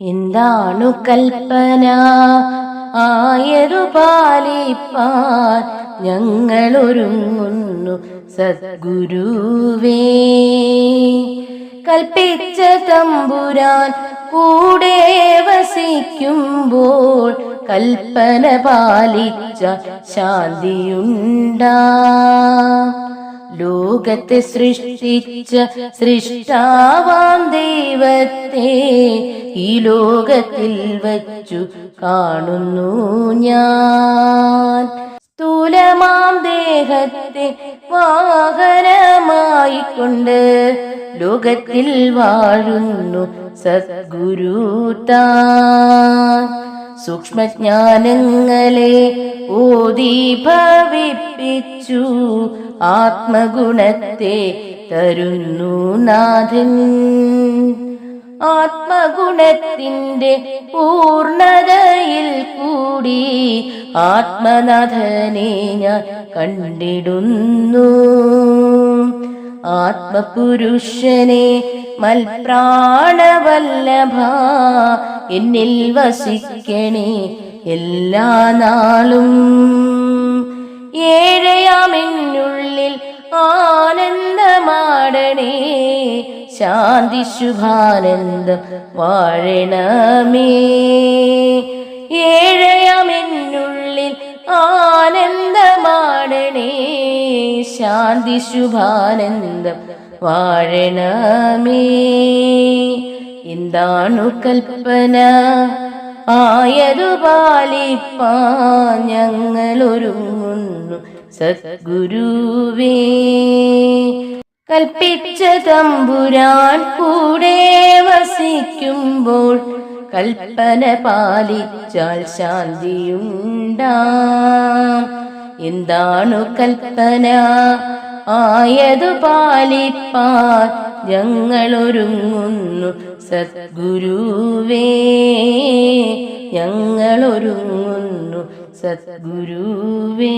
എന്താണു കൽപ്പന? ആയതു പാലിപ്പാൻ ഞങ്ങളൊരുങ്ങുന്നു സദ്ഗുരുവേ. കൽപ്പിച്ച തമ്പുരാൻ കൂടെ വസിക്കുമ്പോൾ കൽപ്പന പാലിച്ച ശാന്തിയുണ്ടാ. ലോകത്തെ സൃഷ്ടിച്ച സൃഷ്ടാവാം ദൈവത്തെ ഈ ലോകത്തിൽ വച്ചു കാണുന്നു ഞാൻ. സ്ഥൂലമാം ദേഹത്തെ വാഹനമായിക്കൊണ്ട് ലോകത്തിൽ വാഴുന്നു സദ്ഗുരു താൻ. സൂക്ഷ്മജ്ഞാനങ്ങളെ ഊതി ഭവിപ്പിച്ചു ആത്മഗുണത്തെ തരുന്നു നാഥൻ. ആത്മഗുണത്തിന്റെ പൂർണതയിൽ കൂടി ആത്മനാഥനെ ഞാൻ കണ്ടിടുന്നു. ആത്മപുരുഷനെ മൽപ്രാണവല്ലഭ എന്നിൽ വസിക്കണേ എല്ലാ നാളും. ഏഴയാമെന്നുള്ളിൽ ആനന്ദമാടണേ. ശാന്തി ശുഭാനന്ദം വാഴണമേ. ഏഴയാമെന്നുള്ളിൽ ആനന്ദമാടണേ. ശാന്തി ശുഭാനന്ദം വാഴണമേ. എന്താണു കൽപ്പന? ആയതു പാലിപ്പാ ഞങ്ങളൊരുങ്ങുന്നു സദ്ഗുരുവേ. കൽപ്പിച്ച തമ്പുരാൻ കൂടെ വസിക്കുമ്പോൾ കൽപ്പന പാലിച്ചാൽ ശാന്തിയുണ്ടാം. എന്താണു കൽപ്പന? ആയതു പാലിപ്പാൻ ഞങ്ങളൊരുങ്ങുന്നു സദ്ഗുരുവേ. ഞങ്ങളൊരുങ്ങുന്നു സദ്ഗുരുവേ.